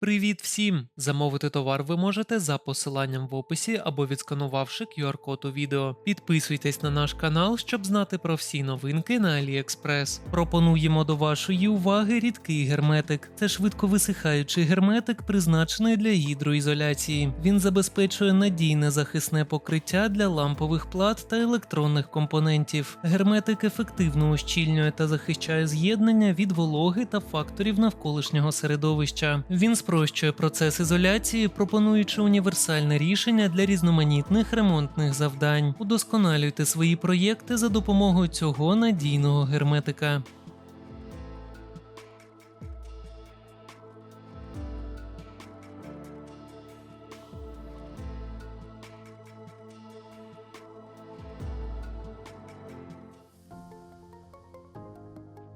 Привіт всім! Замовити товар ви можете за посиланням в описі або відсканувавши QR-код у відео. Підписуйтесь на наш канал, щоб знати про всі новинки на AliExpress. Пропонуємо до вашої уваги рідкий герметик. Це швидко висихаючий герметик, призначений для гідроізоляції. Він забезпечує надійне захисне покриття для лампових плат та електронних компонентів. Герметик ефективно ущільнює та захищає з'єднання від вологи та факторів навколишнього середовища. Він спрощує процес ізоляції, пропонуючи універсальне рішення для різноманітних ремонтних завдань. Удосконалюйте свої проєкти за допомогою цього надійного герметика.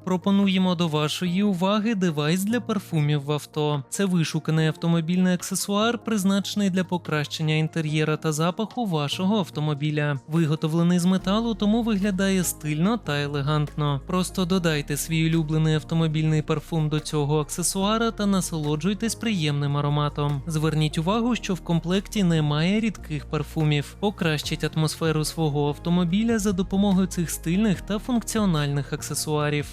Пропонуємо до вашої уваги девайс для парфумів в авто. Це вишуканий автомобільний аксесуар, призначений для покращення інтер'єра та запаху вашого автомобіля. Виготовлений з металу, тому виглядає стильно та елегантно. Просто додайте свій улюблений автомобільний парфум до цього аксесуара та насолоджуйтесь приємним ароматом. Зверніть увагу, що в комплекті немає рідких парфумів. Покращіть атмосферу свого автомобіля за допомогою цих стильних та функціональних аксесуарів.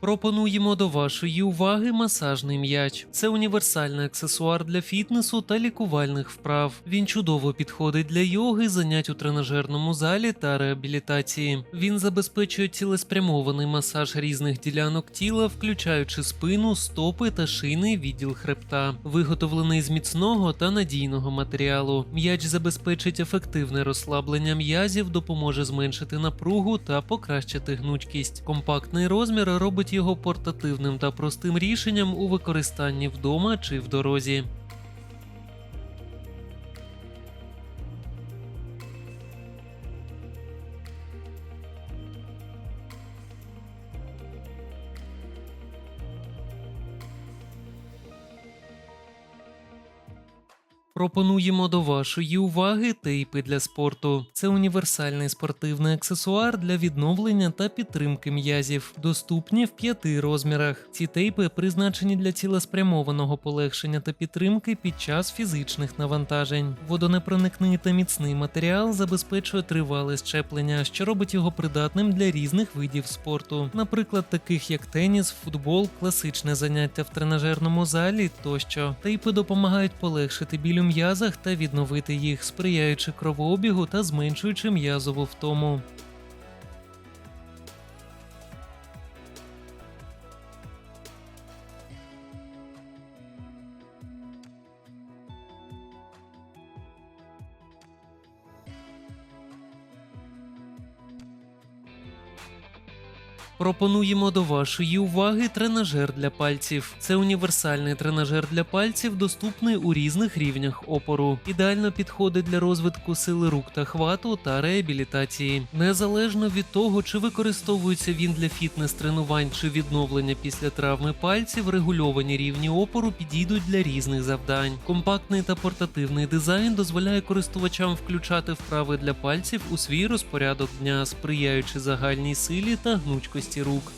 Пропонуємо до вашої уваги масажний м'яч. Це універсальний аксесуар для фітнесу та лікувальних вправ. Він чудово підходить для йоги, занять у тренажерному залі та реабілітації. Він забезпечує цілеспрямований масаж різних ділянок тіла, включаючи спину, стопи та шийний відділ хребта. Виготовлений з міцного та надійного матеріалу. М'яч забезпечить ефективне розслаблення м'язів, допоможе зменшити напругу та покращити гнучкість. Компактний розмір робить його портативним та простим рішенням у використанні вдома чи в дорозі. Пропонуємо до вашої уваги тейпи для спорту. Це універсальний спортивний аксесуар для відновлення та підтримки м'язів, доступні в п'яти розмірах. Ці тейпи призначені для цілеспрямованого полегшення та підтримки під час фізичних навантажень. Водонепроникний та міцний матеріал забезпечує тривале щеплення, що робить його придатним для різних видів спорту, наприклад, таких як теніс, футбол, класичне заняття в тренажерному залі тощо. Тейпи допомагають полегшити біль у м'язах та відновити їх, сприяючи кровообігу та зменшуючи м'язову втому. Пропонуємо до вашої уваги тренажер для пальців. Це універсальний тренажер для пальців, доступний у різних рівнях опору. Ідеально підходить для розвитку сили рук та хвату та реабілітації. Незалежно від того, чи використовується він для фітнес-тренувань чи відновлення після травми пальців, регульовані рівні опору підійдуть для різних завдань. Компактний та портативний дизайн дозволяє користувачам включати вправи для пальців у свій розпорядок дня, сприяючи загальній силі та гнучкості рук.